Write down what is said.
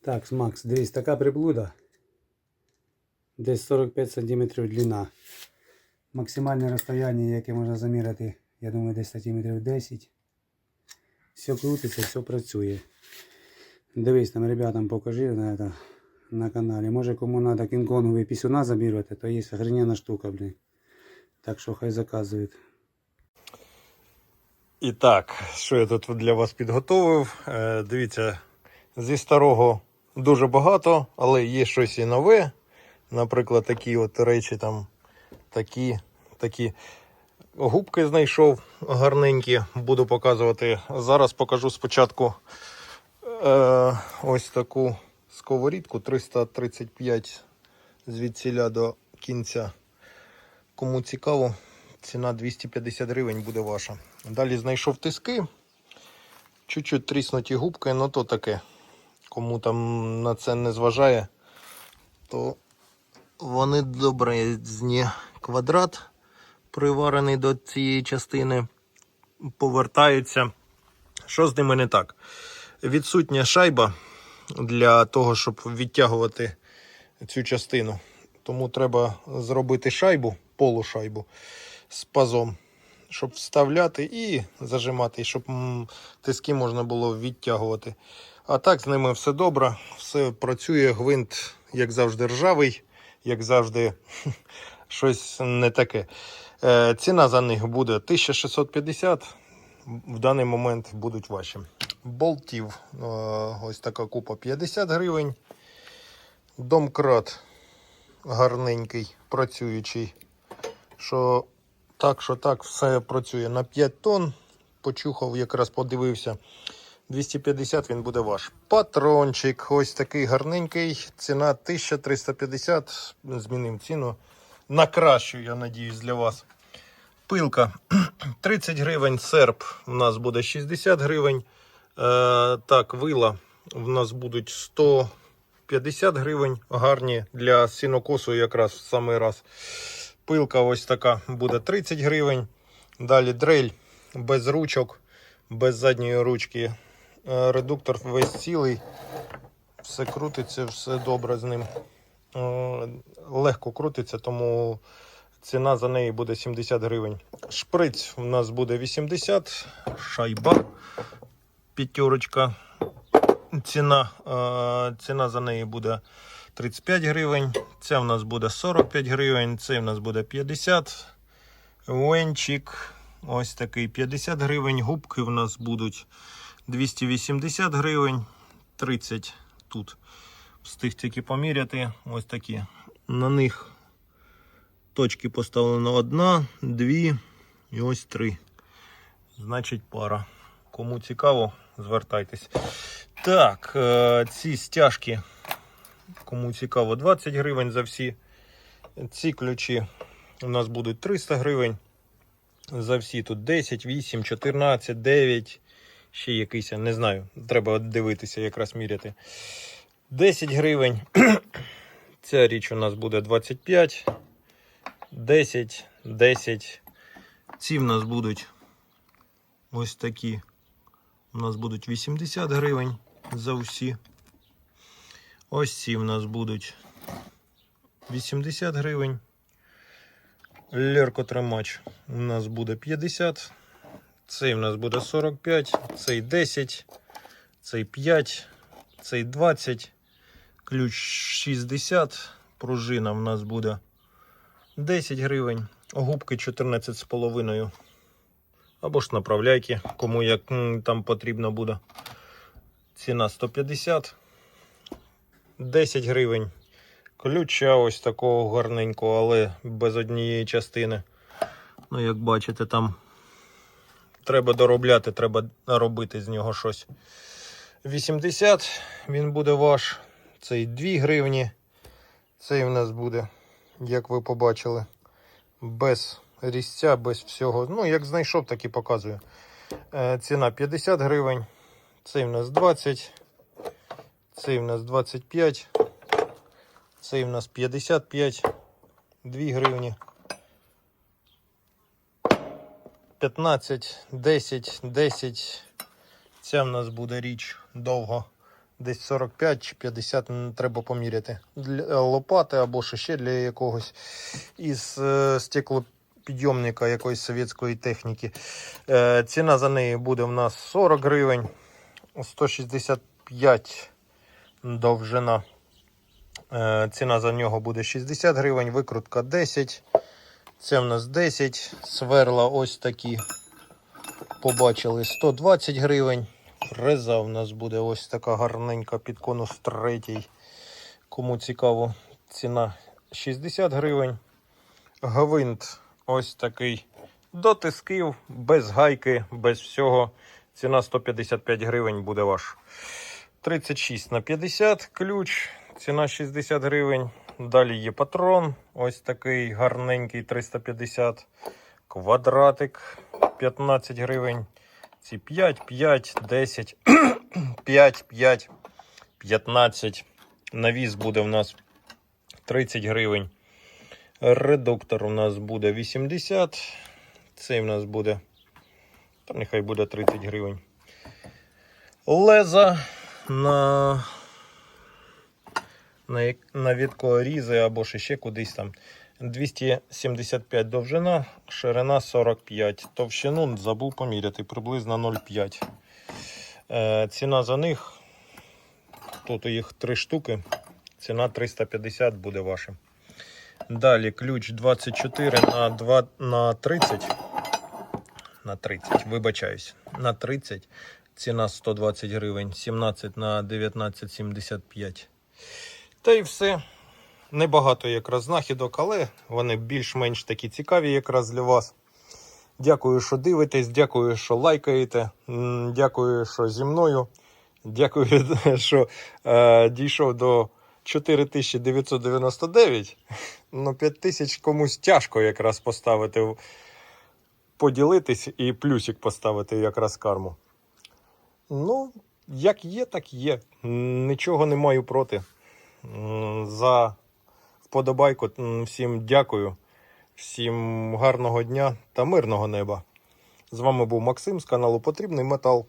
Так, Макс, дивись, така приблуда. Десь 45 см длина. Максимальне розстояння, яке можна заміряти, я думаю, десь сантиметрів 10. Все крутиться, все працює. Дивись, там ребятам покажи на, это, на каналі. Може кому треба кінг-конгові пісюна замірювати, то є охрененна штука, блін. Так що хай заказують. І так, що я тут для вас підготовив? Е, дивіться, зі старого дуже багато, але є щось і нове. Наприклад, такі от речі, там, такі, такі губки знайшов гарненькі, буду показувати. Зараз покажу спочатку е, ось таку сковорідку 335 звідсіля до кінця. Кому цікаво, ціна 250 гривень буде ваша. Далі знайшов тиски. Чуть-чуть тріснуті губки, ну то таке. Кому там на це не зважає, то вони добрезні. Квадрат приварений до цієї частини. Повертаються. Що з ними не так? Відсутня шайба для того, щоб відтягувати цю частину. Тому треба зробити шайбу, полушайбу з пазом, щоб вставляти і зажимати, щоб тиски можна було відтягувати. А так з ними все добре, все працює, гвинт, як завжди, ржавий, як завжди, щось не таке. Е, ціна за них буде 1650. В даний момент будуть ваші. Болтів. е, Ось така купа 50 гривень. Домкрат гарненький, працюючий. Що так, що так, все працює на 5 тонн. Почухав, якраз подивився. 250 він буде ваш. Патрончик, ось такий гарненький. Ціна 1350. Змінив ціну. На кращу, я надіюсь, для вас. Пилка 30 гривень, серп у нас буде 60 гривень. Е, так, вила в нас будуть 150 гривень. Гарні для сінокосу якраз в самий раз. Пилка ось така буде 30 гривень. Далі дрель без ручок, без задньої ручки. Е, Редуктор весь цілий. Все крутиться, все добре з ним. Е, Легко крутиться, тому ціна за неї буде 70 гривень. Шприц у нас буде 80, шайба, п'ятерочка. Ціна, е, ціна за неї буде 35 гривень. Ця в нас буде 45 гривень, цей в нас буде 50. Венчик ось такий 50 гривень. Губки в нас будуть 280 гривень. 30 тут. Встиг тільки поміряти. Ось такі. На них точки поставлено одна, дві і ось три. Значить, пара. Кому цікаво, звертайтесь. Так, е, ці стяжки, кому цікаво, 20 гривень за всі. Ці ключі у нас будуть 300 гривень. За всі тут 10, 8, 14, 9. Ще якийсь, не знаю. Треба дивитися, якраз міряти. 10 гривень. Ця річ у нас буде 25. 10, 10. Ці в нас будуть ось такі. У нас будуть 80 гривень за всі. Ось ці в нас будуть 80 гривень. Леркотримач у нас буде 50. Цей в нас буде 45, цей 10, цей 5, цей 20, ключ 60, пружина в нас буде 10 гривень, губки 14,5. Або ж направляйки, кому як там потрібно буде. Ціна 150, 10 гривень. Ключа ось такого гарненького, але без однієї частини. Ну, як бачите, там треба доробляти, треба робити з нього щось. 80 він буде ваш. Цей 2 гривні. Цей в нас буде, як ви побачили, без різця, без всього. Ну, як знайшов, так і показую. Е, ціна 50 гривень. Цей в нас 20. Цей в нас 25. Цей в нас 55. 2 гривні. 15, 10, 10. Ця в нас буде річ довго Десь 45 чи 50 треба поміряти. Для лопати або ще для якогось із е, стеклопідйомника якоїсь совєтської техніки. Е, ціна за неї буде в нас 40 гривень, 165 довжина. Е, ціна за нього буде 60 гривень, викрутка 10. Це в нас 10. Сверла ось такі. Побачили 120 гривень. Фреза в нас буде ось така гарненька під конус третій. Кому цікаво, ціна 60 гривень. Гвинт ось такий. До тисків, без гайки, без всього. Ціна 155 гривень буде ваш. 36 на 50 ключ. Ціна 60 гривень. Далі є патрон. Ось такий гарненький 350. Квадратик 15 гривень. Ці 5, 5, 10, 5, 5, 15. Навіс буде в нас 30 гривень. Редуктор у нас буде 80. Цей у нас буде. Нехай буде 30 гривень. Леза на, на, на відкорізи або ще, кудись там. 275 довжина, ширина 45. Товщину забув поміряти, приблизно 0,5. Е, ціна за них, тут їх три штуки, ціна 350 буде ваша. Далі ключ 24 на, 2, на 30. На 30, вибачаюсь. На 30. Ціна 120 гривень, 17 на 19,75. Та й все. Небагато якраз знахідок, але вони більш-менш такі цікаві якраз для вас. Дякую, що дивитесь, дякую, що лайкаєте. Дякую, що зі мною. Дякую, що е, дійшов до 4999. Ну, 5000 комусь тяжко якраз поставити, поділитись і плюсик поставити якраз карму. Ну, як є, так є. Нічого не маю проти. За вподобайку. Всім дякую. Всім гарного дня та мирного неба. З вами був Максим з каналу Потрібний Метал.